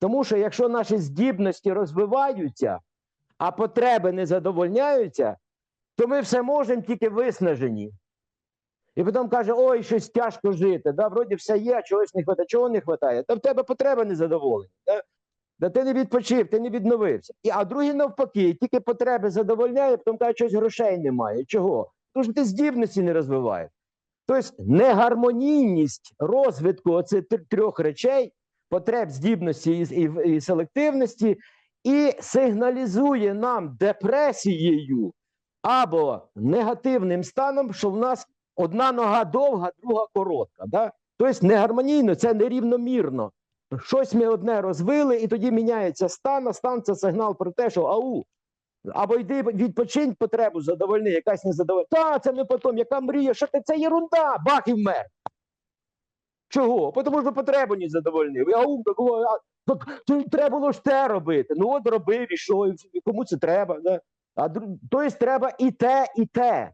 Тому що якщо наші здібності розвиваються, а потреби не задовольняються, то ми все можемо тільки виснажені. І потім каже, ой, щось тяжко жити. Да, вроді все є, чогось не вистачає. Чого не вистачає? Та в тебе потреби не задоволені. Да? Да ти не відпочив, ти не відновився. І, а другі навпаки, тільки потреби задовольняє, потім каже, щось грошей немає. Чого? Тому що ти здібності не розвиваєш. Тобто негармонійність розвитку оцих трьох речей, потреб здібності і, і, і селективності, і сигналізує нам депресією або негативним станом, що в нас одна нога довга, друга коротка. Да? Тобто негармонійно, це нерівномірно. Щось ми одне розвили, і тоді міняється стан, а стан це сигнал про те, що ау. Або йди відпочинь потребу, задовольни, якась незадовольна. Та, це ми потім, яка мрія, що ти це єрунда, бах і вмер. Чого? Тому що потребу не задовольнив. Я ум так, о, а, треба було ж те робити. Ну от робив, і що, і кому це треба. Да? А тобто треба і те, і те.